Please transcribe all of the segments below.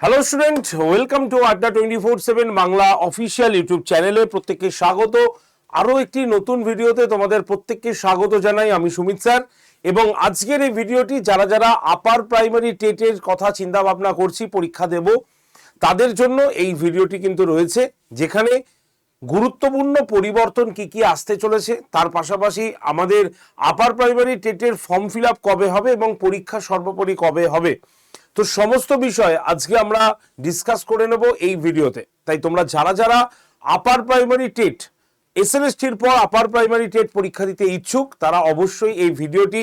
Hello student welcome to Adda twenty four seven Bangla official YouTube চ্যানেলে প্রত্যেককে স্বাগত। আরও একটি নতুন ভিডিওতে তোমাদের প্রত্যেককে স্বাগত জানাই আমি সুমিত স্যার। এবং আজকের এই ভিডিওটি যারা যারা আপার প্রাইমারি টেটের কথা চিন্তা ভাবনা করছি, পরীক্ষা দেব, তাদের জন্য এই ভিডিওটি কিন্তু রয়েছে, যেখানে গুরুত্বপূর্ণ পরিবর্তন কি কি আসতে চলেছে, তার পাশাপাশি আমাদের আপার প্রাইমারি টেটের ফর্ম ফিল কবে হবে এবং পরীক্ষা সর্বোপরি কবে হবে। তো সমস্ত বিষয় আজকে আমরা ডিসকাস করে নেব এই ভিডিওতে। তাই তোমরা যারা যারা আপার প্রাইমারি টেট এসএলএসটির পর আপার প্রাইমারি টেট পরীক্ষা দিতে ইচ্ছুক, তারা অবশ্যই এই ভিডিওটি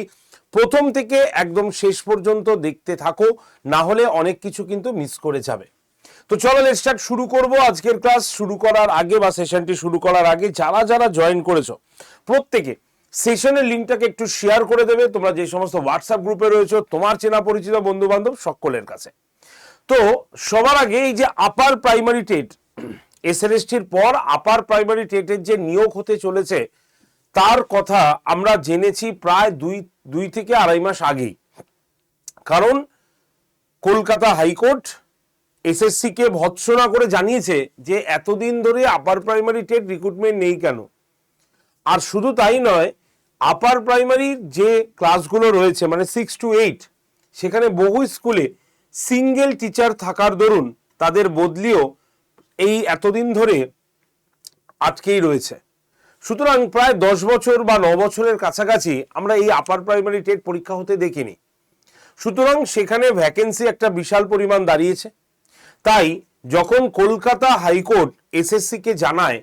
প্রথম থেকে একদম শেষ পর্যন্ত দেখতে থাকো, না হলে অনেক কিছু কিন্তু মিস করে যাবে। তো চলো স্টার্ট শুরু করব। আজকের ক্লাস শুরু করার আগে বা সেশনটি শুরু করার আগে যারা যারা জয়েন করেছ, প্রত্যেকে সেশনের লিঙ্কটাকে একটু শেয়ার করে দেবে। তোমরা যে সমস্ত হোয়াটসঅ্যাপ গ্রুপে রয়েছো, তোমার চেনা পরিচিত বন্ধু বান্ধব সকলের কাছে। তো, সবার আগে এই যে আপার প্রাইমারি টেট এসএলএসটির পর আপার প্রাইমারি টেটের যে নিয়োগ হতে চলেছে, তার কথা আমরা জেনেছি প্রায় দুই দুই থেকে আড়াই মাস আগেই। কারণ, কলকাতা হাইকোর্ট এসএসসি কে ভৎসনা করে জানিয়েছে যে, এতদিন ধরে আপার প্রাইমারি টেট রিক্রুটমেন্ট নেই কেন? আর শুধু তাই নয় আপার প্রাইমারির যে ক্লাসগুলো রয়েছে মানে সিক্স টু এইট সেখানে বহু স্কুলে সিঙ্গেল টিচার থাকার দরুন তাদের বদলিও এই এতদিন ধরে আটকেই রয়েছে। সুতরাং প্রায় দশ বছর বা ন বছরের কাছাকাছি আমরা এই আপার প্রাইমারি টেট পরীক্ষা হতে দেখিনি। সুতরাং সেখানে ভ্যাকেন্সি একটা বিশাল পরিমাণ দাঁড়িয়েছে। তাই যখন কলকাতা হাইকোর্ট এসএসসি কে জানায়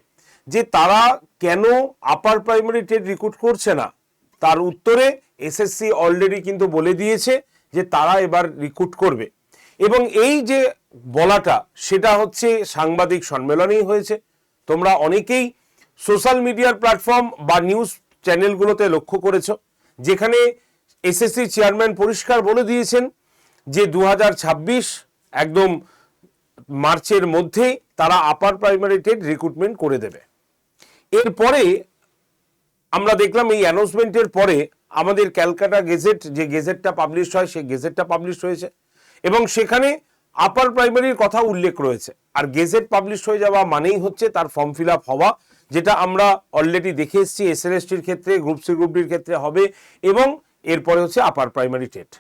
যে তারা কেন আপার প্রাইমারি টেট রিক্রুট করছে না, তার উত্তরে এসএসসি অলরেডি কিন্তু বলে দিয়েছে যে তারা এবার রিক্রুট করবে। এবং এই যে বলাটা, সেটা হচ্ছে সাংবাদিক সম্মেলনেই হয়েছে। তোমরা অনেকেই সোশ্যাল মিডিয়ার প্ল্যাটফর্ম বা নিউজ চ্যানেলগুলোতে লক্ষ্য করেছ, যেখানে এসএসসি চেয়ারম্যান পরিষ্কার বলে দিয়েছেন যে দু হাজার ছাব্বিশ একদম মার্চের মধ্যেই তারা আপার প্রাইমারি টেট রিক্রুটমেন্ট করে দেবে। এরপরে আমরা দেখলাম এই অ্যানাউন্সমেন্টের পরে আমাদের ক্যালকাটা গেজেট, যে গেজেটটা পাবলিশ হয়, সেই গেজেটটা পাবলিশ হয়েছে। এবং সেখানে আপার প্রাইমারির কথা উল্লেখ রয়েছে। আর গেজেট পাবলিশ হয়ে যাওয়া মানেই হচ্ছে তার ফর্ম ফিল হওয়া, যেটা আমরা অলরেডি দেখে এসেছি এস এল এসটির ক্ষেত্রে গ্রুপ সি গ্রুপ ডির ক্ষেত্রে হবে, এবং এরপরে হচ্ছে আপার প্রাইমারি টেট।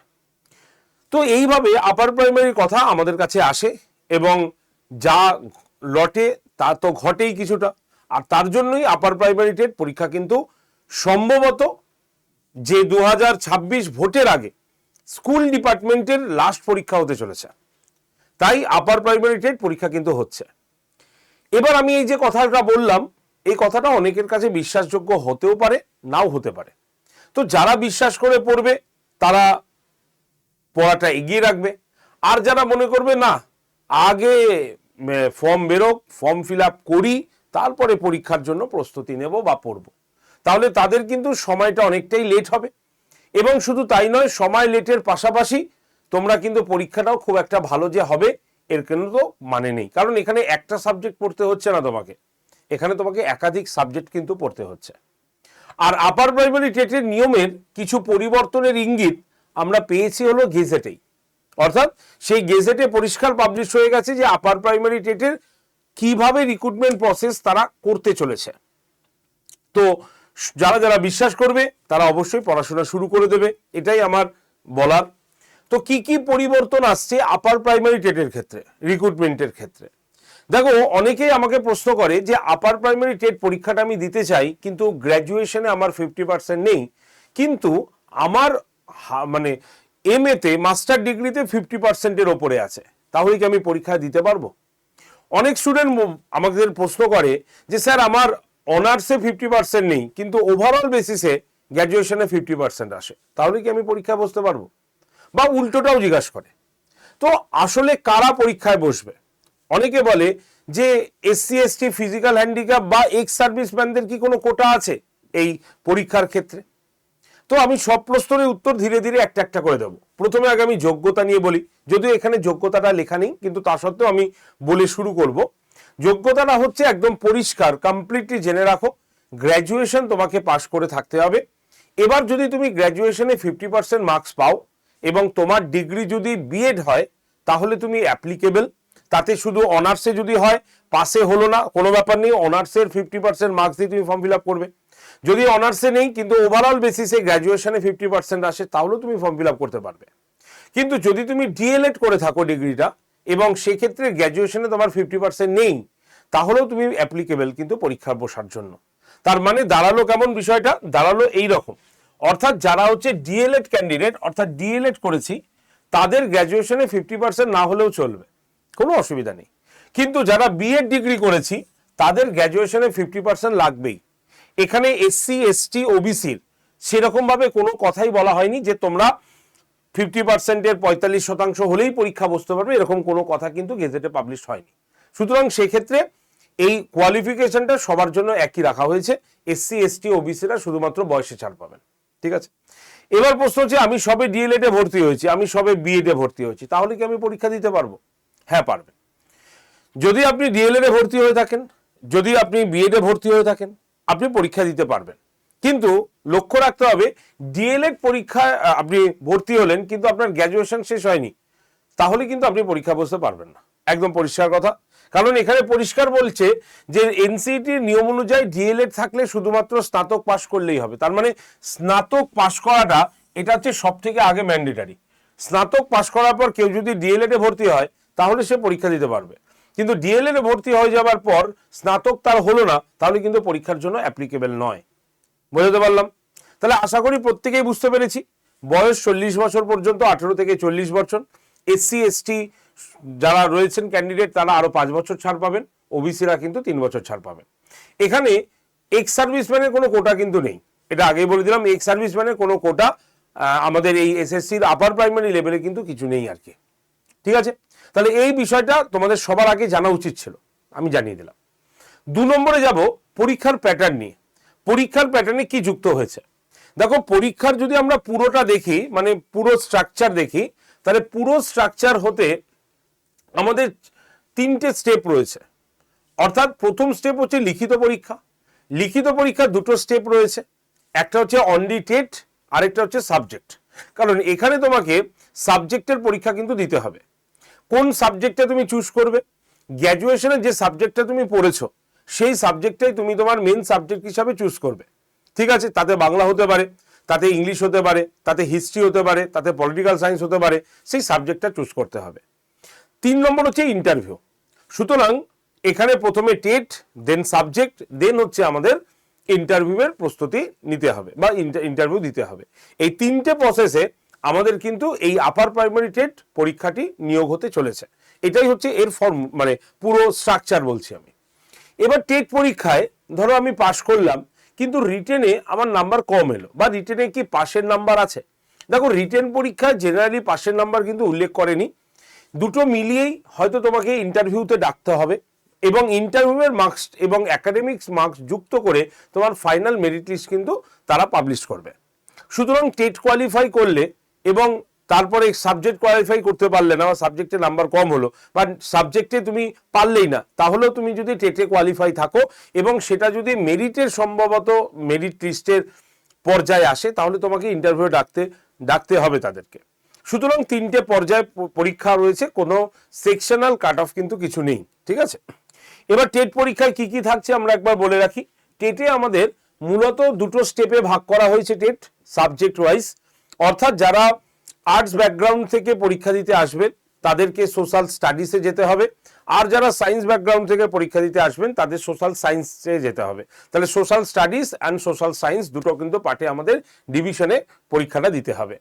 তো এইভাবে আপার প্রাইমারির কথা আমাদের কাছে আসে, এবং যা লটে তা তো ঘটেই কিছুটা। আর তার জন্যই আপার প্রাইমারি টেট পরীক্ষা কিন্তু সম্ভবত যে দু হাজার ছাব্বিশ ভোটের আগে স্কুল ডিপার্টমেন্টের লাস্ট পরীক্ষা হতে চলেছে। তাই আপার প্রাইমারি টেট পরীক্ষা কিন্তু হচ্ছে। এবার আমি এই যে কথাটা বললাম, এই কথাটা অনেকের কাছে বিশ্বাসযোগ্য হতেও পারে, নাও হতে পারে। তো যারা বিশ্বাস করে পড়বে, তারা পড়াটা এগিয়ে রাখবে। আর যারা মনে করবে, না, আগে ফর্ম বেরোক ফর্ম ফিল আপ করি তারপরে পরীক্ষার জন্য প্রস্তুতি নেব বা পড়ব। তাহলে তাদের কিন্তু সময়টা অনেকটাই লেট হবে। এবং শুধু তাই নয়, সময় লেটের পাশাপাশি তোমরা কিন্তু পরীক্ষাটাও খুব একটা ভালো যে হবে, এর কিন্তু মানে নেই। কারণ এখানে একটা সাবজেক্ট পড়তে হচ্ছে না তোমাকে। এখানে তোমাকে একাধিক সাবজেক্ট কিন্তু পড়তে হচ্ছে। আর আপার প্রাইমারি টেটের নিয়মের কিছু পরিবর্তনের ইঙ্গিত আমরা পেয়েছি হলো গেজেটেই অর্থাৎ সেই গেজেটে পরিষ্কার পাবলিশ হয়ে গেছে যে আপার প্রাইমারি টেটের কীভাবে রিক্রুটমেন্ট প্রসেস তারা করতে চলেছে। তো যারা যারা বিশ্বাস করবে, তারা অবশ্যই পড়াশোনা শুরু করে দেবে। এটাই আমার বলার। তো কি কি পরিবর্তন আসছে আপার প্রাইমারি টেটের ক্ষেত্রে রিক্রুটমেন্টের ক্ষেত্রে? দেখো, অনেকেই আমাকে প্রশ্ন করে যে আপার প্রাইমারি টেট পরীক্ষাটা আমি দিতে চাই, কিন্তু গ্র্যাজুয়েশনে আমার ফিফটি পার্সেন্ট নেই। কিন্তু আমার মানে এম এতে মাস্টার ডিগ্রিতে ফিফটি পার্সেন্টের ওপরে আছে। তাহলে কি আমি পরীক্ষা দিতে পারব? অনেক স্টুডেন্ট আমাদের প্রশ্ন করে যে, স্যার, আমার অনার্সে ফিফটি পার্সেন্ট নেই, কিন্তু ওভারঅল বেসিসে গ্র্যাজুয়েশনে ফিফটি পার্সেন্ট আসে। তাহলে কি আমি পরীক্ষায় বসতে পারব? বা উল্টোটাও জিজ্ঞাসা করে। তো আসলে কারা পরীক্ষায় বসবে? অনেকে বলে যে এসসি এসটি ফিজিক্যাল হ্যান্ডিক্যাপ বা এক্স সার্ভিসম্যানদের কি কোনো কোটা আছে এই পরীক্ষার ক্ষেত্রে? তো আমি সব প্রশ্নের উত্তর ধীরে ধীরে একটা একটা করে দেবো। প্রথমে আগে আমি যোগ্যতা নিয়ে বলি। যদিও এখানে যোগ্যতাটা লেখা নেই, কিন্তু তা সত্ত্বেও আমি বলে শুরু করব। যোগ্যতাটা হচ্ছে একদম পরিষ্কার কমপ্লিটলি জেনে রাখো। গ্র্যাজুয়েশন তোমাকে পাশ করে থাকতে হবে। এবার যদি তুমি গ্র্যাজুয়েশনে ফিফটি পার্সেন্ট মার্কস পাও এবং তোমার ডিগ্রি যদি বিএড হয়, তাহলে তুমি অ্যাপ্লিকেবল তাতে শুধু অনার্সে যদি হয় পাসে হলো না, কোনো ব্যাপার নেই। অনার্সের ফিফটি পার্সেন্ট মার্কস দিয়ে তুমি ফর্ম ফিল আপ করবে। যদি অনার্সে নেই, কিন্তু ওভারঅল বেসিসে গ্র্যাজুয়েশনে ফিফটি পার্সেন্ট আসে তাহলেও তুমি ফর্ম ফিল আপ করতে পারবে। কিন্তু যদি তুমি ডিএলএড করে থাকো ডিগ্রিটা এবং সেক্ষেত্রে গ্র্যাজুয়েশনে তোমার ফিফটি পার্সেন্ট নেই, তাহলেও তুমি অ্যাপ্লিকেবল কিন্তু পরীক্ষা বসার জন্য। তার মানে দাঁড়াল কেমন বিষয়টা? দাঁড়াল এই রকম অর্থাৎ যারা হচ্ছে ডিএলএড ক্যান্ডিডেট অর্থাৎ ডিএলএড করেছি, তাদের গ্র্যাজুয়েশনে ফিফটি পার্সেন্ট না হলেও চলবে। কোনো অসুবিধা নেই। কিন্তু যারা বিএড ডিগ্রি করেছি, তাদের গ্র্যাজুয়েশনে ফিফটি পার্সেন্ট লাগবেই। এখানে এসসি এসটি ওবিসির সেরকমভাবে কোনো কথাই বলা হয়নি যে তোমরা ফিফটি পার্সেন্টের পঁয়তাল্লিশ শতাংশ হলেই পরীক্ষা বসতে পারবে, এরকম কোনো কথা কিন্তু গেজেটে পাবলিশ হয়নি। সুতরাং সেক্ষেত্রে এই কোয়ালিফিকেশনটা সবার জন্য একই রাখা হয়েছে এসসি এসটি ওবিসিরা শুধুমাত্র বয়সে ছাড় পাবেন, ঠিক আছে? এবার প্রশ্ন হচ্ছে, আমি সবে ডিএলএড এ ভর্তি হয়েছি, আমি সবে বিএড এ ভর্তি হয়েছি, তাহলে কি আমি পরীক্ষা দিতে পারব? হ্যাঁ পারবেন। যদি আপনি ডিএলএড এ ভর্তি হয়ে থাকেন, যদি আপনি বিএড ভর্তি হয়ে থাকেন আপনি পরীক্ষা দিতে পারবেন। কিন্তু লক্ষ্য রাখতে হবে ডিএলএড পরীক্ষায় আপনি ভর্তি হলেন, কিন্তু আপনার গ্র্যাজুয়েশন শেষ হয়নি। তাহলে কিন্তু আপনি পরীক্ষা বসতে পারবেন না। একদম পরিষ্কার কথা। কারণ এখানে পরিষ্কার বলছে যে এনসিটির নিয়ম অনুযায়ী ডিএলএড থাকলে শুধুমাত্র স্নাতক পাশ করলেই হবে। তার মানে স্নাতক পাশ করাটা, এটা হচ্ছে সব থেকে আগে ম্যান্ডেটারি স্নাতক পাশ করার পর কেউ যদি ডিএলএড এ ভর্তি হয়, তাহলে সে পরীক্ষা দিতে পারবে। কিন্তু ডিএলএড ভর্তি হয়ে যাওয়ার পর স্নাতক তার হলো না, তাহলে কিন্তু পরীক্ষার জন্য অ্যাপ্লিকেবল নয়। বোঝাতে পারলাম? তাহলে আশা করি প্রত্যেকেই বুঝতে পেরেছি। বয়স চল্লিশ বছর পর্যন্ত, আঠেরো থেকে চল্লিশ বছর। এসসি এসটি যারা রয়েছেন ক্যান্ডিডেট তারা আরও পাঁচ বছর ছাড় পাবেন। ওবিসিরা কিন্তু তিন বছর ছাড় পাবেন। এখানে এক্স সার্ভিসম্যানের কোনো কোটা কিন্তু নেই। এটা আগেই বলে দিলাম এক্স সার্ভিসম্যানের কোনো কোটা আমাদের এই এসএসসির আপার প্রাইমারি লেভেলে কিন্তু কিছু নেই আর কি। ঠিক আছে? তাহলে এই বিষয়টা তোমাদের সবার আগে জানা উচিত ছিল। আমি জানিয়ে দিলাম। দু নম্বরে যাব পরীক্ষার প্যাটার্ন নিয়ে। পরীক্ষার প্যাটার্নে কি যুক্ত হয়েছে? দেখো, পরীক্ষার যদি আমরা পুরোটা দেখি মানে পুরো স্ট্রাকচার দেখি, তাহলে পুরো স্ট্রাকচার হতে আমাদের তিনটে স্টেপ রয়েছে। অর্থাৎ প্রথম স্টেপ হচ্ছে লিখিত পরীক্ষা। লিখিত পরীক্ষার দুটো স্টেপ রয়েছে। একটা হচ্ছে অনলি টেট আরেকটা হচ্ছে সাবজেক্ট কারণ এখানে তোমাকে সাবজেক্টের পরীক্ষা কিন্তু দিতে হবে। কোন সাবজেক্টটা তুমি চুজ করবে? গ্র্যাজুয়েশনের যে সাবজেক্টটা তুমি পড়েছো, সেই সাবজেক্টটাই তুমি তোমার মেন সাবজেক্ট হিসাবে চুজ করবে। ঠিক আছে? তাতে বাংলা হতে পারে, তাতে ইংলিশ হতে পারে, তাতে হিস্ট্রি হতে পারে, তাতে পলিটিক্যাল সায়েন্স হতে পারে, সেই সাবজেক্টটা চুজ করতে হবে। তিন নম্বর হচ্ছে ইন্টারভিউ সুতরাং এখানে প্রথমে টেট দেন সাবজেক্ট দেন হচ্ছে আমাদের ইন্টারভিউয়ের প্রস্তুতি নিতে হবে বা ইন্টারভিউ দিতে হবে। এই তিনটে প্রসেসে আমাদের কিন্তু এই আপার প্রাইমারি টেট পরীক্ষাটি নিয়োগ হতে চলেছে। এটাই হচ্ছে এর ফর্ম মানে পুরো স্ট্রাকচার বলছি আমি। এবার টেট পরীক্ষায়, ধরো আমি পাশ করলাম, কিন্তু রিটেনে আমার নাম্বার কম এলো। বা রিটেনে কি পাশের নাম্বার আছে? দেখো রিটেন পরীক্ষায় জেনারেলি পাশের নাম্বার কিন্তু উল্লেখ করেনি। দুটো মিলিয়েই হয়তো তোমাকে ইন্টারভিউতে ডাকতে হবে এবং ইন্টারভিউয়ের মার্কস এবং একাডেমিক্স মার্কস যুক্ত করে তোমার ফাইনাল মেরিট লিস্ট কিন্তু তারা পাবলিশ করবে। সুতরাং টেট কোয়ালিফাই করলে এবং তারপরে সাবজেক্ট কোয়ালিফাই করতে পারলে না, বা সাবজেক্টে নাম্বার কম হলো, বা সাবজেক্টে তুমি পারলেই না, তাহলেও তুমি যদি টেটে কোয়ালিফাই থাকো এবং সেটা যদি মেরিটের সম্ভবত মেরিট লিস্টের পর্যায়ে আসে, তাহলে তোমাকে ইন্টারভিউ ডাকতে ডাকতে হবে তাদেরকে। সুতরাং তিনটে পর্যায়ে পরীক্ষা রয়েছে, কোনো সেকশনাল কাট অফ কিন্তু কিছু নেই, ঠিক আছে? এবার টেট পরীক্ষায় কি কি থাকছে আমরা একবার বলে রাখি। টেটে আমাদের মূলত দুটো স্টেপে ভাগ করা হয়েছে টেট সাবজেক্ট ওয়াইজ অর্থাৎ যারা আর্টস ব্যাকগ্রাউন্ড থেকে পরীক্ষা দিতে আসবেন, তাদেরকে সোশ্যাল স্টাডিসে যেতে হবে। আর যারা সায়েন্স ব্যাকগ্রাউন্ড থেকে পরীক্ষা দিতে আসবেন, তাদের সোশ্যাল সায়েন্সে যেতে হবে। তাহলে social studies and social science দুটো কিন্তু পার্টে আমাদের ডিভিশনে পরীক্ষাটা দিতে হবে।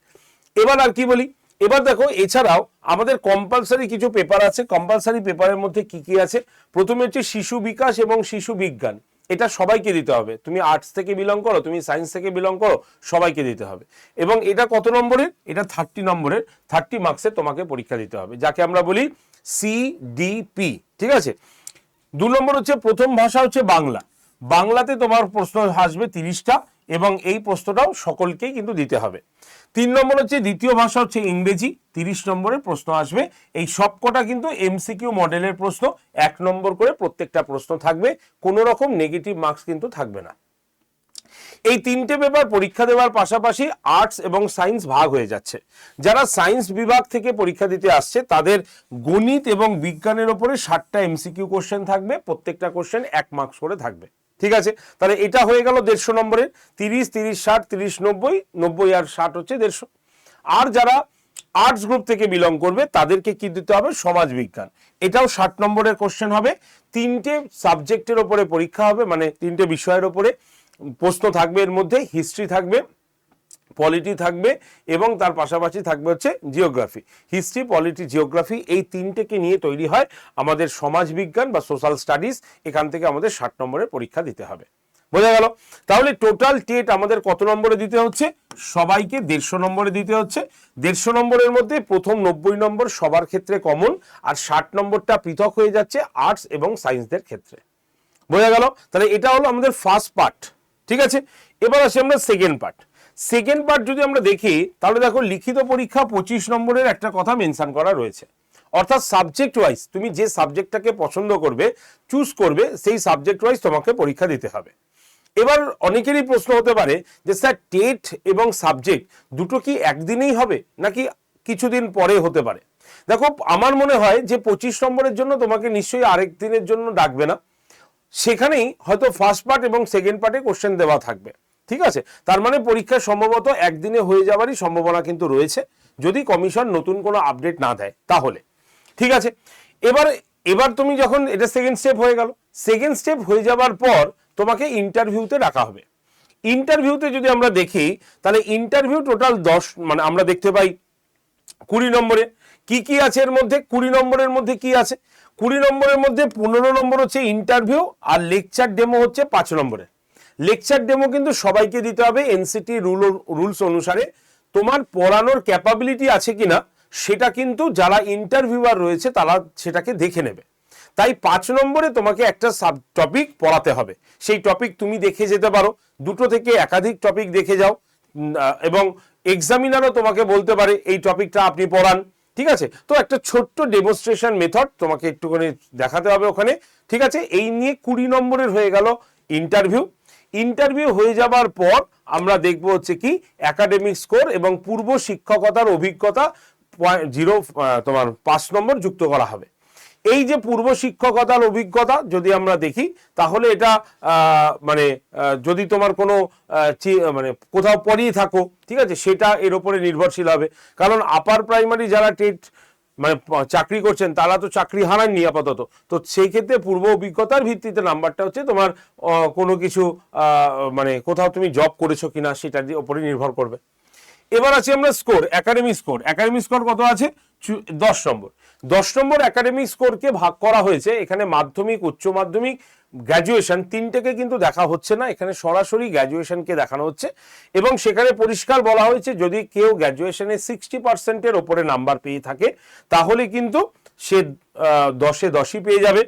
এবার আর কি বলি? এবার দেখো, এছাড়াও আমাদের কম্পালসারি কিছু পেপার আছে। কম্পালসারি পেপারের মধ্যে কি কি আছে? প্রথমে হচ্ছে শিশু বিকাশ এবং শিশু বিজ্ঞান। এটা সবাইকে দিতে হবে। তুমি আর্টস থেকে বিলং করো, তুমি সায়েন্স থেকে বিলং করো, সবাইকে দিতে হবে। এবং এটা কত নম্বরের? এটা থার্টি নম্বরের। থার্টি মার্কসের তোমাকে পরীক্ষা দিতে হবে। যাকে আমরা বলি সিডিপি ঠিক আছে? দু নম্বর হচ্ছে প্রথম ভাষা হচ্ছে বাংলা। বাংলাতে তোমার প্রশ্ন আসবে তিরিশটা এবং এই প্রশ্নটাও সকলকেই কিন্তু দিতে হবে। তিন নম্বর হচ্ছে দ্বিতীয় ভাষা হচ্ছে ইংরেজি, তিরিশ নম্বরের প্রশ্ন আসবে। এই সবকটা কিন্তু এমসিকিউ মডেলের প্রশ্ন, এক নম্বর করে প্রত্যেকটা প্রশ্ন থাকবে, কোনো রকম নেগেটিভ মার্কস কিন্তু থাকবে না। এই তিনটে পেপার পরীক্ষা দেওয়ার পাশাপাশি আর্টস এবং সায়েন্স ভাগ হয়ে যাচ্ছে। যারা সায়েন্স বিভাগ থেকে পরীক্ষা দিতে আসছে, তাদের গণিত এবং বিজ্ঞানের ওপরে ষাটটা এমসিকিউ কোশ্চেন থাকবে, প্রত্যেকটা কোশ্চেন এক মার্কস করে থাকবে। ঠিক আছে? তাহলে এটা হয়ে গেল দেড়শো নম্বরের। তিরিশ তিরিশ, ষাট, তিরিশ, নব্বই নব্বই আর ষাট হচ্ছে দেড়শো। আর যারা আর্টস গ্রুপ থেকে বিলং করবে, তাদেরকে কি দিতে হবে? সমাজ বিজ্ঞান। এটাও ষাট নম্বরের কোশ্চেন হবে। তিনটে সাবজেক্টের ওপরে পরীক্ষা হবে মানে তিনটে বিষয়ের ওপরে প্রশ্ন থাকবে এর মধ্যে হিস্ট্রি থাকবে। পলিটি থাকবে এবং তার পাশাপাশি থাকবে হচ্ছে জিওগ্রাফি হিস্ট্রি পলিটি জিওগ্রাফি এই তিনটেকে নিয়ে তৈরি হয় আমাদের সমাজ বিজ্ঞান বা সোশ্যাল স্টাডিজ এখান থেকে আমাদের ষাট নম্বরের পরীক্ষা দিতে হবে। বোঝা গেল? তাহলে টোটাল টেট আমাদের কত নম্বরে দিতে হচ্ছে? সবাইকে দেড়শো নম্বরে দিতে হচ্ছে। দেড়শো নম্বরের মধ্যে প্রথম নব্বই নম্বর সবার ক্ষেত্রে কমন আর ষাট নম্বরটা পৃথক হয়ে যাচ্ছে আর্টস এবং সায়েন্সদের ক্ষেত্রে। বোঝা গেল? তাহলে এটা হলো আমাদের ফার্স্ট পার্ট ঠিক আছে? এবার আসি আমরা সেকেন্ড পার্ট সেকেন্ড পার্ট যদি আমরা দেখি, তাহলে দেখো লিখিত পরীক্ষা পঁচিশ নম্বরের একটা কথা মেনশন করা রয়েছে। অর্থাৎ সাবজেক্ট ওয়াইজ তুমি যে সাবজেক্টটাকে পছন্দ করবে চুজ করবে, সেই সাবজেক্ট ওয়াইজ তোমাকে পরীক্ষা দিতে হবে। এবার অনেকেরই প্রশ্ন হতে পারে যে, স্যার টেট এবং সাবজেক্ট দুটো কি একদিনেই হবে, নাকি কিছুদিন পরে হতে পারে? দেখো, আমার মনে হয় যে, পঁচিশ নম্বরের জন্য তোমাকে নিশ্চয়ই আরেক দিনের জন্য ডাকবে না। সেখানেই হয়তো ফার্স্ট পার্ট এবং সেকেন্ড পার্টে কোশ্চেন দেওয়া থাকবে। ঠিক আছে? তার মানে পরীক্ষা সম্ভবত একদিনে হয়ে যাওয়ারই সম্ভাবনা কিন্তু রয়েছে। যদি কমিশন নতুন কোনো আপডেট না দেয়, তাহলে। ঠিক আছে? এবার এবার তুমি যখন এটা সেকেন্ড স্টেপ হয়ে গেল সেকেন্ড স্টেপ হয়ে যাওয়ার পর তোমাকে ইন্টারভিউতে ডাকা হবে। ইন্টারভিউতে যদি আমরা দেখি, তাহলে ইন্টারভিউ টোটাল দশ মানে আমরা দেখতে পাই কুড়ি নম্বরে। কি কি আছে এর মধ্যে? কুড়ি নম্বরের মধ্যে কি আছে? কুড়ি নম্বরের মধ্যে পনেরো নম্বর হচ্ছে ইন্টারভিউ আর লেকচার ডেমো হচ্ছে পাঁচ নম্বরে। লেকচার ডেমো কিন্তু সবাইকে দিতে হবে এনসিটি রুল রুলস অনুসারে। তোমার পড়ানোর ক্যাপাবিলিটি আছে কি না সেটা কিন্তু যারা ইন্টারভিউয়ার রয়েছে, তারা সেটাকে দেখে নেবে। তাই পাঁচ নম্বরে তোমাকে একটা সাব টপিক পড়াতে হবে। সেই টপিক তুমি দেখে যেতে পারো। দুটো থেকে একাধিক টপিক দেখে যাও। এবং এক্সামিনারও তোমাকে বলতে পারে, এই টপিকটা আপনি পড়ান। ঠিক আছে? তো একটা ছোট্ট ডেমনস্ট্রেশন মেথড তোমাকে একটুখানি দেখাতে হবে ওখানে। ঠিক আছে? এই নিয়ে কুড়ি নম্বরের হয়ে গেল ইন্টারভিউ ইন্টারভিউ হয়ে যাবার পর আমরা দেখব হচ্ছে কি একাডেমিক স্কোর এবং পূর্ব শিক্ষকতার অভিজ্ঞতা জিরো তোমার পাঁচ নম্বর যুক্ত করা হবে। এই যে পূর্ব শিক্ষকতার অভিজ্ঞতা যদি আমরা দেখি, তাহলে এটা মানে যদি তোমার কোনো মানে কোথাও পড়িয়ে থাকো, ঠিক আছে, সেটা এর উপরে নির্ভরশীল হবে। কারণ আপার প্রাইমারি যারা টেট মানে চাকরি করছেন, তারা তো চাকরি হারাননি আপাতত। তো সেই ক্ষেত্রে পূর্ব অভিজ্ঞতার ভিত্তিতে নাম্বারটা হচ্ছে তোমার কোনো কিছু মানে কোথাও তুমি জব করেছ কিনা সেটার উপরে নির্ভর করবে। এবার আছে আমরা score academic score academic score কত আছে? দশ নম্বর। দশ নম্বর একাডেমিক স্কোরকে ভাগ করা হয়েছে, এখানে মাধ্যমিক, উচ্চ মাধ্যমিক গ্র্যাজুয়েশন তিনটেকে কিন্তু দেখা হচ্ছে না, এখানে সরাসরি গ্র্যাজুয়েশনকে দেখানো হচ্ছে। এবং সেখানে পরিষ্কার বলা হয়েছে, যদি কেউ গ্র্যাজুয়েশনে সিক্সটি পার্সেন্টের ওপরে নাম্বার পেয়ে থাকে, তাহলে কিন্তু সে দশে দশই পেয়ে যাবে।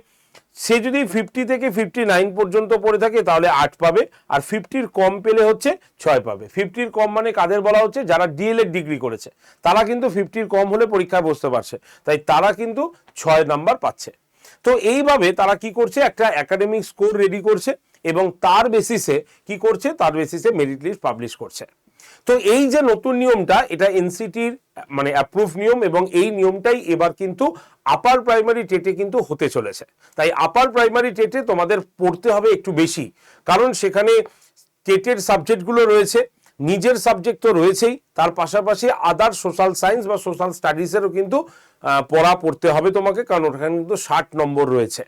সে যদি ফিফটি থেকে ফিফটি নাইন পর্যন্ত পড়ে থাকে, তাহলে আট পাবে। আর ফিফটির কম পেলে হচ্ছে ছয় পাবে। ফিফটির কম মানে কাদের বলা হচ্ছে? যারা ডিএলএড ডিগ্রি করেছে। তারা কিন্তু ফিফটির কম হলে পরীক্ষায় বসতে পারছে। তাই তারা কিন্তু ছয় নাম্বার পাচ্ছে। তো এইভাবে তারা কি করছে? একটা একাডেমিক স্কোর রেডি করছে এবং তার বেসিসে কি করছে? তার বেসিসে মেরিট লিস্ট পাবলিশ করছে। তো এই যে নতুন নিয়মটা, এটা এনসিটির মানে অ্যাপ্রুভ নিয়ম এবং এই নিয়মটাই এবার কিন্তু আপার প্রাইমারি টেটে কিন্তু হতে চলেছে। তাই আপার প্রাইমারি টেটে তোমাদের পড়তে হবে একটু বেশি। কারণ সেখানে টেটের সাবজেক্টগুলো রয়েছে, নিজের সাবজেক্ট তো রয়েছেই, তার পাশাপাশি আদার সোশ্যাল সায়েন্স বা সোশ্যাল স্টাডিজেরও কিন্তু পড়া পড়তে হবে তোমাকে, কারণ ওখানে কিন্তু ষাট নম্বর রয়েছে।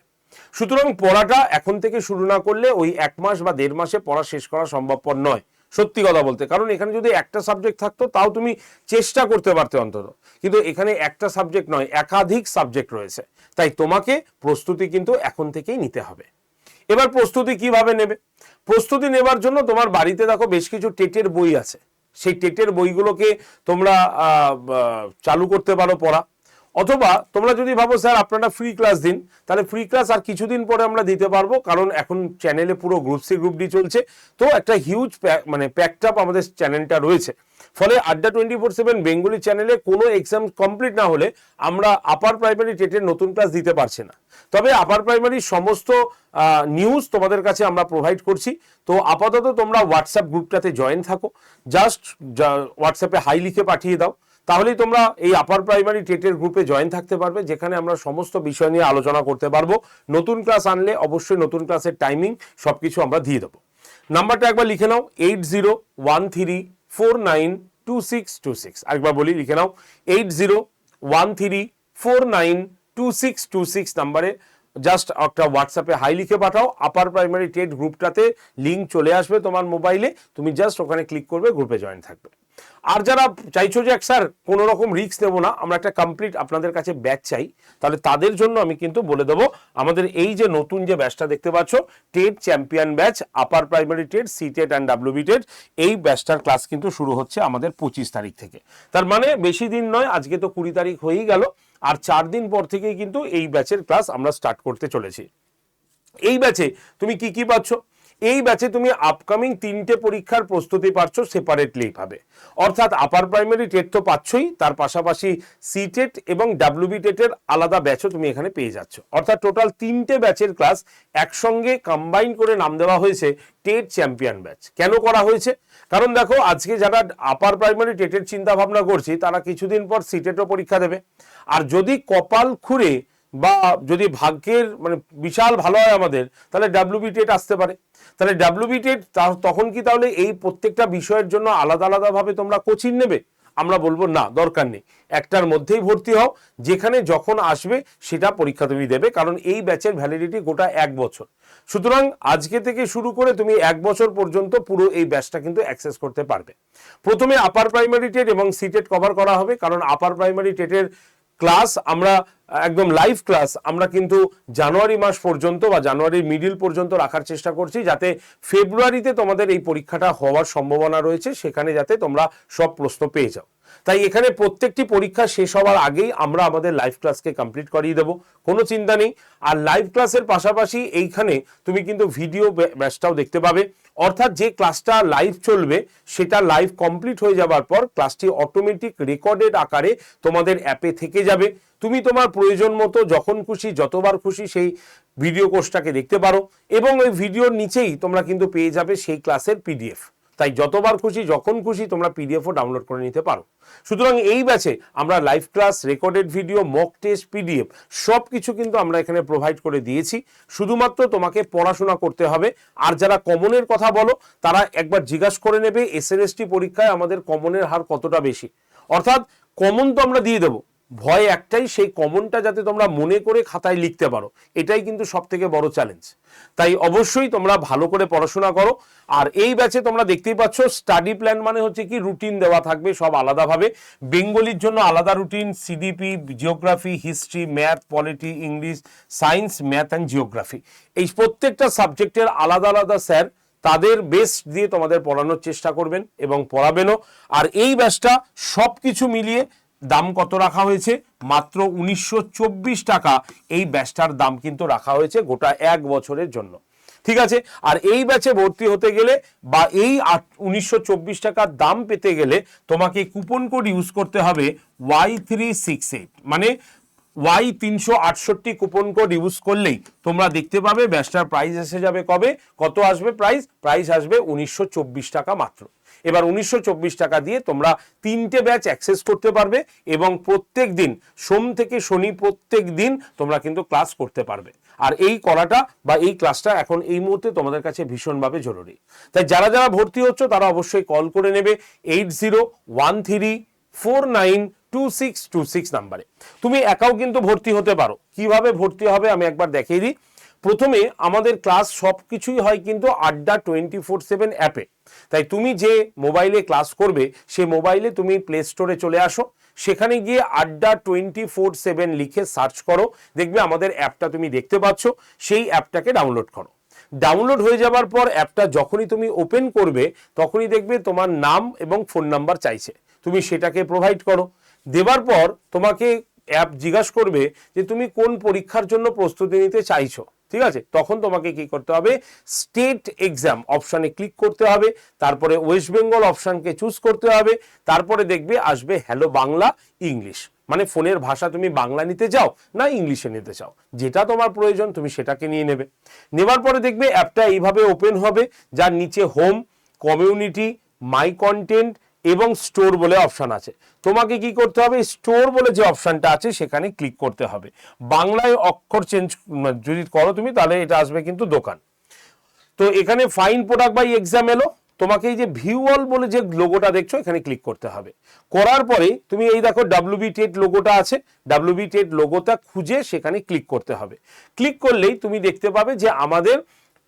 সুতরাং পড়াটা এখন থেকে শুরু না করলে ওই এক মাস বা দেড় মাসে পড়া শেষ করা সম্ভবপর নয়। সত্যি কথা বলতে। কারণ এখানে যদি একটা সাবজেক্ট থাকতো, তাও তুমি চেষ্টা করতে পারতে অন্তত। কিন্তু এখানে একটা সাবজেক্ট নয়, একাধিক সাবজেক্ট রয়েছে। তাই তোমাকে প্রস্তুতি কিন্তু এখন থেকেই নিতে হবে। এবার প্রস্তুতি কীভাবে নেবে? প্রস্তুতি নেবার জন্য তোমার বাড়িতে দেখো বেশ কিছু টেটের বই আছে। সেই টেটের বইগুলোকে তোমরা চালু করতে পারো পড়া। অথবা তোমরা যদি ভাবো, স্যার, আপনারা ফ্রি ক্লাস দিন, তাহলে ফ্রি ক্লাস আর কিছুদিন পরে আমরা দিতে পারব, কারণ এখন চ্যানেলে পুরো গ্রুপ সি গ্রুপ ডি চলছে। তো একটা হিউজ মানে প্যাকড আপ আমাদের চ্যানেলটা রয়েছে। ফলে আড্ডা টোয়েন্টি ফোর সেভেন বেঙ্গলি চ্যানেলে কোনো এক্সাম কমপ্লিট না হলে আমরা আপার প্রাইমারি টেটের নতুন ক্লাস দিতে পারছি না। তবে আপার প্রাইমারির সমস্ত নিউজ তোমাদের কাছে আমরা প্রোভাইড করছি। তো আপাতত তোমরা হোয়াটসঅ্যাপ গ্রুপটাতে জয়েন থাকো। জাস্ট হোয়াটসঅ্যাপে হাই লিখে পাঠিয়ে দাও। তাহলেই তোমরা এই আপার প্রাইমারি টেটের গ্রুপে জয়েন থাকতে পারবে, যেখানে আমরা সমস্ত বিষয় নিয়ে আলোচনা করতে পারব। নতুন ক্লাস আনলে অবশ্যই নতুন ক্লাসের টাইমিং সবকিছু আমরা দিয়ে দেবো। নাম্বারটা একবার লিখে নাও eight zero one three four nine two six two six আরেকবার বলি, লিখে নাও eight zero one three four nine two six two six নাম্বারে জাস্ট একটা হোয়াটসঅ্যাপে হাই লিখে পাঠাও আপার প্রাইমারি টেট গ্রুপটাতে লিঙ্ক চলে আসবে তোমার মোবাইলে তুমি জাস্ট ওখানে ক্লিক করবে গ্রুপে জয়েন থাকবে। আর যারা চাইছো যে এক স্যার কোনো রকম রিস্ক নেব না, আমরা একটা কমপ্লিট আপনাদের কাছে ব্যাচ চাই, তাহলে তাদের জন্য আমি কিন্তু বলে দেবো, আমাদের এই যে নতুন যে ব্যাচটা দেখতে পাচ্ছ TET champion batch upper primary TET C TET and WB TET এই ব্যাচটার ক্লাস কিন্তু শুরু হচ্ছে আমাদের পঁচিশ তারিখ থেকে। তার মানে বেশি দিন নয়, আজকে তো কুড়ি তারিখ হয়েই গেল, আর চার দিন পর থেকেই কিন্তু এই ব্যাচের ক্লাস আমরা স্টার্ট করতে চলেছি। এই ব্যাচে তুমি কি কি পাচ্ছ? এই ব্যাচে তুমি আপকামিং তিনটে পরীক্ষার প্রস্তুতি পাচ্ছ সেপারেটলি ভাবে। অর্থাৎ আপার প্রাইমারি টেট তো পাচ্ছই, তার পাশাপাশি সি টেট এবং ডাব্লিউবি টেটের আলাদা ব্যাচও তুমি এখানে পেয়ে যাচ্ছ। অর্থাৎ টোটাল তিনটে ব্যাচের ক্লাস একসঙ্গে কম্বাইন করে নাম দেওয়া হয়েছে টেট চ্যাম্পিয়ন ব্যাচ কেন করা হয়েছে? কারণ দেখো, আজকে যারা আপার প্রাইমারি টেটের চিন্তা ভাবনা করছি, তারা কিছুদিন পর সিটেটও পরীক্ষা দেবে। আর যদি কপাল খুঁড়ে বা যদি ভাগ্যের মানে বিশাল ভালো হয় আমাদের, তাহলে ডাব্লিউবি টেট আসতে পারে। তাহলে ডাব্লিউবি টেট তখন কি তাহলে এই প্রত্যেকটা বিষয়ের জন্য আলাদা আলাদাভাবে তোমরা কোচিং নেবে? আমরা বলব না, দরকার নেই। একটার মধ্যেই ভর্তি হও, যেখানে যখন আসবে সেটা পরীক্ষা তুমি দেবে, কারণ এই ব্যাচের ভ্যালিডিটি গোটা এক বছর। সুতরাং আজকে থেকে শুরু করে তুমি এক বছর পর্যন্ত পুরো এই ব্যাচটা কিন্তু অ্যাক্সেস করতে পারবে। প্রথমে আপার প্রাইমারি টেট এবং সিটেট কভার করা হবে, কারণ আপার প্রাইমারি টেটের ক্লাস আমরা, একদম লাইভ ক্লাস আমরা কিন্তু জানুয়ারি মাস পর্যন্ত বা জানুয়ারির মিডিল পর্যন্ত রাখার চেষ্টা করছি যাতে ফেব্রুয়ারিতে তোমাদের এই পরীক্ষাটা হওয়ার সম্ভাবনা রয়েছে, সেখানে যাতে তোমরা সব প্রশ্ন পেয়ে যাও। তাই এখানে প্রত্যেকটি পরীক্ষা শেষ হওয়ার আগেই আমরা আমাদের লাইভ ক্লাসকে কমপ্লিট করিয়ে দেবো। কোনো চিন্তা নেই। আর লাইভ ক্লাসের পাশাপাশি এইখানে তুমি কিন্তু ভিডিও ব্যাচটাও দেখতে পাবে। অর্থাৎ যে ক্লাসটা লাইভ চলবে, সেটা লাইভ কমপ্লিট হয়ে যাবার পর ক্লাসটি অটোমেটিক রেকর্ডেড আকারে তোমাদের অ্যাপে থেকে যাবে। তুমি তোমার প্রয়োজন মতো যখন খুশি, যতবার খুশি সেই ভিডিও কোর্সটাকে দেখতে পারো। এবং ওই ভিডিওর নিচেই তোমরা কিন্তু পেয়ে যাবে সেই ক্লাসের পিডিএফ তাই যতবার খুশি, যখন খুশি তোমরা পিডিএফও ডাউনলোড করে নিতে পারো। সুতরাং এই ব্যাচে আমরা live class recorded video mock test PDF সব কিছু কিন্তু আমরা এখানে প্রোভাইড করে দিয়েছি। শুধুমাত্র তোমাকে পড়াশোনা করতে হবে। আর যারা কমনের কথা বলো, তারা একবার জিজ্ঞাসা করে নেবে এসএলএসটি পরীক্ষায় আমাদের কমনের হার কতটা বেশি। অর্থাৎ কমন তো আমরা দিয়ে দেবো। ভয় একটাই, সেই কমনটা যাতে তোমরা মনে করে খাতায় লিখতে পারো। এটাই কিন্তু সব থেকে বড় চ্যালেঞ্জ তাই অবশ্যই তোমরা ভালো করে পড়াশোনা করো। আর এই ব্যাচে তোমরা দেখতেই পাচ্ছ স্টাডি প্ল্যান মানে হচ্ছে কি রুটিন দেওয়া থাকবে সব আলাদাভাবে। বেঙ্গলির জন্য আলাদা routine CDP geography history math polity English science math and geography এই প্রত্যেকটা সাবজেক্টের আলাদা আলাদা স্যার তাদের বেস্ট দিয়ে তোমাদের পড়ানোর চেষ্টা করবেন এবং পড়াবেনও। আর এই ব্যাচটা সব কিছু মিলিয়ে দাম কত রাখা হয়েছে? মাত্র উনিশশো চব্বিশ টাকা এই ব্যাচটার দাম কিন্তু রাখা হয়েছে গোটা এক বছরের জন্য। ঠিক আছে? আর এই ব্যাচে ভর্তি হতে গেলে বা এই উনিশশো টাকার দাম পেতে গেলে তোমাকে কুপন কোড ইউজ করতে হবে ওয়াই থ্রি সিক্স এইট। মানে ওয়াই তিনশো আটষট্টি কুপন কোড ইউজ করলেই তোমরা দেখতে পাবে ব্যাচটার প্রাইস এসে যাবে কবে? কত আসবে প্রাইস প্রাইস আসবে উনিশশো চব্বিশ টাকা মাত্র। এবার উনিশশো চব্বিশ টাকা দিয়ে তোমরা তিনটে ব্যাচ অ্যাক্সেস করতে পারবে এবং প্রত্যেক দিন, সোম থেকে শনি প্রত্যেক দিন তোমরা কিন্তু ক্লাস করতে পারবে। আর এই করাটা বা এই ক্লাসটা এখন এই মুহূর্তে তোমাদের কাছে ভীষণভাবে জরুরি। তাই যারা যারা ভর্তি হচ্ছ তারা অবশ্যই কল করে নেবে eight zero one three four nine two six two six নাম্বারে। তুমি একাও কিন্তু ভর্তি হতে পারো। কীভাবে ভর্তি হবে আমি একবার দেখিয়ে দিই। প্রথমে আমাদের ক্লাস সব কিছুই হয় কিন্তু আড্ডা টোয়েন্টি ফোর সেভেন অ্যাপে তাই তুমি যে মোবাইলে ক্লাস করবে, সে মোবাইলে তুমি প্লে স্টোরে চলে আসো। সেখানে গিয়ে আড্ডা টোয়েন্টি ফোর সেভেন লিখে সার্চ করো। দেখবে আমাদের অ্যাপটা তুমি দেখতে পাচ্ছ। সেই অ্যাপটাকে ডাউনলোড করো। ডাউনলোড হয়ে যাবার পর অ্যাপটা যখনই তুমি ওপেন করবে, তখনই দেখবে তোমার নাম এবং ফোন নাম্বার চাইছে। তুমি সেটাকে প্রোভাইড করো। দেবার পর তোমাকে অ্যাপ জিজ্ঞাসা করবে যে তুমি কোন পরীক্ষার জন্য প্রস্তুতি নিতে চাইছো, ঠিক আছে? তখন তোমাকে কি করতে হবে? স্টেট এক্সাম অপশানে ক্লিক করতে হবে, তারপরে ওয়েস্ট বেঙ্গল অপশানকে চুজ করতে হবে, তারপরে দেখবে আসবে হ্যালো বাংলা ইংলিশ মানে ফোনের ভাষা তুমি বাংলা নিতে চাও না ইংলিশে নিতে চাও? যেটা তোমার প্রয়োজন তুমি সেটাকে নিয়ে নেবে। নেবার পরে দেখবে অ্যাপটা এইভাবে ওপেন হবে, যার নিচে হোম কমিউনিটি মাই কন্টেন্ট এবং স্টোর বলে অপশন আছে। তোমাকে কি করতে হবে? স্টোর বলে যে অপশনটা আছে, সেখানে ক্লিক করতে হবে। বাংলায় অক্ষর চেঞ্জ যদি করো তুমি, তাহলে এটা আসবে কিন্তু দোকান। তো এখানে ফাইন প্রোডাক্ট বাই এক্সাম এলো। তোমাকে এই যে ভিউ অল বলে যে লোগোটা দেখছ, এখানে ক্লিক করতে হবে। করার পরে তুমি এই দেখো ডাব্লিউবি টেট লোগোটা আছে। ডাব্লিউবি টেট লোগোটা খুঁজে সেখানে ক্লিক করতে হবে। ক্লিক করলেই তুমি দেখতে পাবে যে আমাদের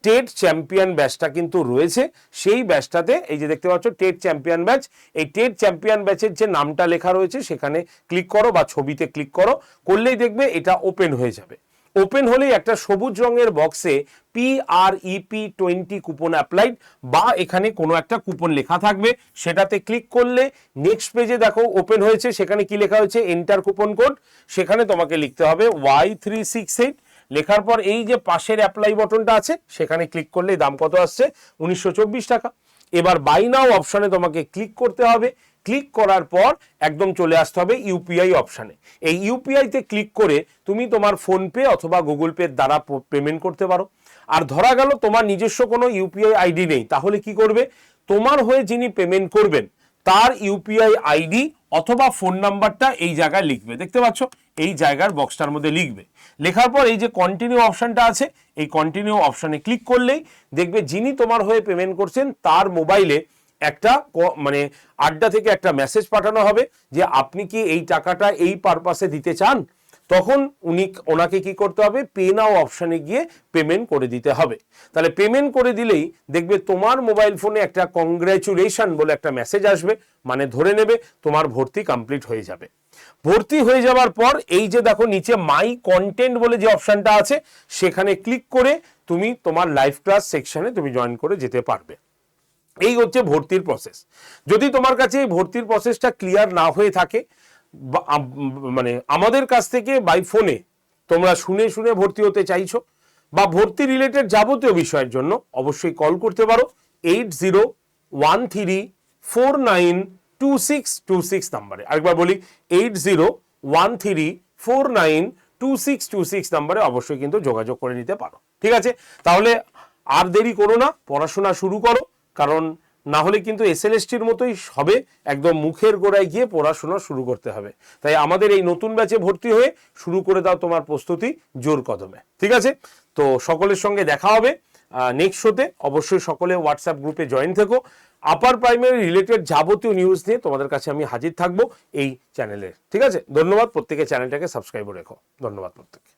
টেট চ্যাম্পিয়ন ব্যাচটা কিন্তু রয়েছে। সেই ব্যাচটাতে এই যে দেখতে পাচ্ছ, টেট চ্যাম্পিয়ন ব্যাচ, এই টেট চ্যাম্পিয়ন ব্যাচের যে নামটা লেখা রয়েছে, সেখানে ক্লিক করো বা ছবিতে ক্লিক করো, করলেই দেখবে এটা ওপেন হয়ে যাবে। ওপেন হলেই একটা সবুজ রঙের বক্সে P R EP twenty coupon applied বা এখানে কোনো একটা কুপন লেখা থাকবে। সেটাতে ক্লিক করলে নেক্সট পেজে দেখো ওপেন হয়েছে, সেখানে কি লেখা হয়েছে? Enter coupon code. সেখানে তোমাকে লিখতে হবে ওয়াই থ্রি সিক্স এইট লেখার পর এই যে পাশের অ্যাপ্লাই বটনটা আছে, সেখানে ক্লিক করলে দাম কত আসছে? উনিশশো চব্বিশ টাকা। এবার বাই নাও অপশানে তোমাকে ক্লিক করতে হবে। ক্লিক করার পর একদম চলে আসতে হবে ইউপিআই অপশানে এই ইউপিআইতে ক্লিক করে তুমি তোমার ফোনপে অথবা গুগল পের দ্বারা পেমেন্ট করতে পারো। আর ধরা গেল তোমার নিজস্ব কোনো ইউপিআই আইডি নেই, তাহলে কি করবে? তোমার হয়ে যিনি পেমেন্ট করবেন, তার ইউপিআই আইডি অথবা ফোন নাম্বারটা এই জায়গায় লিখবে। দেখতে পাচ্ছ? এই জায়গার বক্সটার মধ্যে লিখবে। লেখার পর এই যে কন্টিনিউ অপশানটা আছে, এই কন্টিনিউ অপশানে ক্লিক করলেই দেখবে যিনি তোমার হয়ে পেমেন্ট করছেন, তার মোবাইলে একটা মানে আড্ডা থেকে একটা মেসেজ পাঠানো হবে যে আপনি কি এই টাকাটা এই পারপাসে দিতে চান? তখন উনি ওনাকে কি করতে হবে? পে নাও অপশানে গিয়ে পেমেন্ট করে দিতে হবে। তাহলে পেমেন্ট করে দিলেই দেখবে তোমার মোবাইল ফোনে একটা কংগ্র্যাচুলেশন বলে একটা মেসেজ আসবে মানে ধরে নেবে তোমার ভর্তি কমপ্লিট হয়ে যাবে। ভর্তি হয়ে যাওয়ার পর এই যে দেখো নিচে মাই কন্টেন্ট বলে যে অপশানটা আছে, সেখানে ক্লিক করে তুমি তোমার লাইভ ক্লাস সেকশনে তুমি জয়েন করে যেতে পারবে। এই হচ্ছে ভর্তির প্রসেস যদি তোমার কাছে এই ভর্তির প্রসেসটা ক্লিয়ার না হয়ে থাকে মানে আমাদের কাছ থেকে বাই ফোনে তোমরা শুনে শুনে ভর্তি হতে চাইছো, বা ভর্তি রিলেটেড যাবতীয় বিষয়ের জন্য অবশ্যই কল করতে পারো eight zero one three four nine two six two six নাম্বারে আরেকবার বলি eight zero one three four nine two six two six নাম্বারে অবশ্যই কিন্তু যোগাযোগ করে নিতে পারো। ঠিক আছে? তাহলে আর দেরি করো না, পড়াশোনা শুরু করো, কারণ না হলে কিন্তু এসএলএসটির মতোই হবে, একদম মুখের গোড়ায় গিয়ে পড়াশোনা শুরু করতে হবে। তাই আমাদের এই নতুন ব্যাচে ভর্তি হয়ে শুরু করে দাও তোমার প্রস্তুতি জোর কদমে। ঠিক আছে? তো সকলের সঙ্গে দেখা হবে। নেক্সট শোতে অবশ্যই সকলে হোয়াটসঅ্যাপ গ্রুপে জয়েন থেকো। আপার প্রাইমারি রিলেটেড যাবতীয় নিউজ নিয়ে তোমাদের কাছে আমি হাজির থাকব এই চ্যানেলে ঠিক আছে? ধন্যবাদ। প্রত্যেকে চ্যানেলটাকে সাবস্ক্রাইবও রেখো। ধন্যবাদ প্রত্যেকে